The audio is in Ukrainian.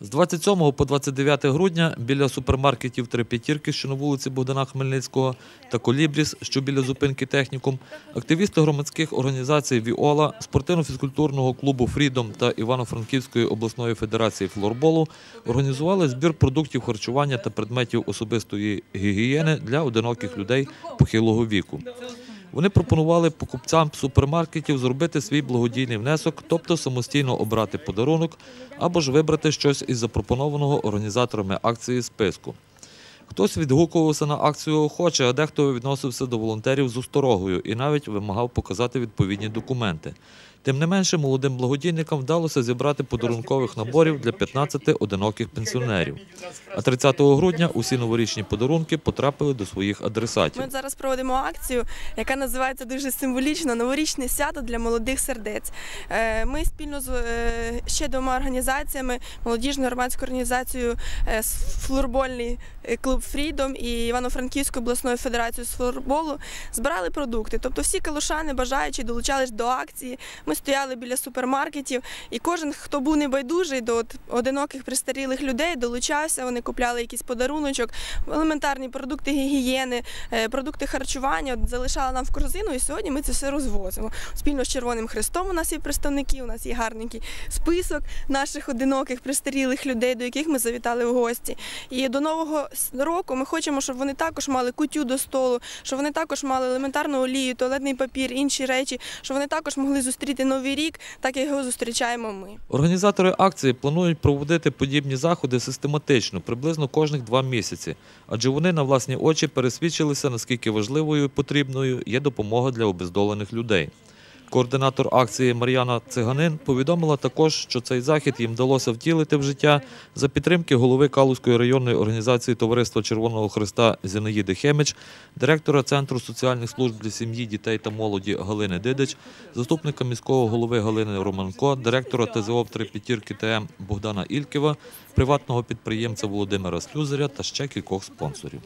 З 27 по 29 грудня біля супермаркетів «Три п'ятірки», що на вулиці Богдана Хмельницького, та «Колібріс», що біля зупинки технікум, активісти громадських організацій «Віола», спортивно-фізкультурного клубу «Фрідом» та Івано-Франківської обласної федерації флорболу організували збір продуктів харчування та предметів особистої гігієни для одиноких людей похилого віку. Вони пропонували покупцям супермаркетів зробити свій благодійний внесок, тобто самостійно обрати подарунок або ж вибрати щось із запропонованого організаторами акції списку. Хтось відгукувався на акцію охоче, а дехто відносився до волонтерів з осторогою і навіть вимагав показати відповідні документи. Тим не менше, молодим благодійникам вдалося зібрати подарункових наборів для 15 одиноких пенсіонерів. А 30 грудня усі новорічні подарунки потрапили до своїх адресатів. Ми зараз проводимо акцію, яка називається дуже символічно Новорічне свято для молодих сердець. Е, Ми спільно з е, ще двома організаціями, молодіжною громадською організацією е, флорбольний клуб Фрідом і Івано-Франківською обласною федерацією з флорболу збирали продукти. Тобто всі калушани, бажаючі, долучались до акції. Ми стояли біля супермаркетів, і кожен, хто був небайдужий до одиноких пристарілих людей, долучався. Вони купляли якийсь подаруночок, елементарні продукти гігієни, е, продукти харчування залишали нам в корзину, і сьогодні ми це все розвозимо. Спільно з Червоним Хрестом у нас є представники, у нас є гарненький список наших одиноких пристарілих людей, до яких ми завітали в гості. І до нового року ми хочемо, щоб вони також мали кутю до столу, щоб вони також мали елементарну олію, туалетний папір, інші речі, щоб вони також могли зустріти новий рік, так як його зустрічаємо ми. Організатори акції планують проводити подібні заходи систематично, приблизно кожних два місяці, адже вони на власні очі пересвідчилися, наскільки важливою і потрібною є допомога для обездолених людей. Координатор акції Мар'яна Циганин повідомила також, що цей захід їм вдалося втілити в життя за підтримки голови Калузької районної організації Товариства Червоного Христа Зінаїди Хемич, директора Центру соціальних служб для сім'ї, дітей та молоді Галини Дидич, заступника міського голови Галини Романко, директора ТЗО «Три п'ятірки ТМ Богдана Ільківа, приватного підприємця Володимира Слюзаря та ще кількох спонсорів.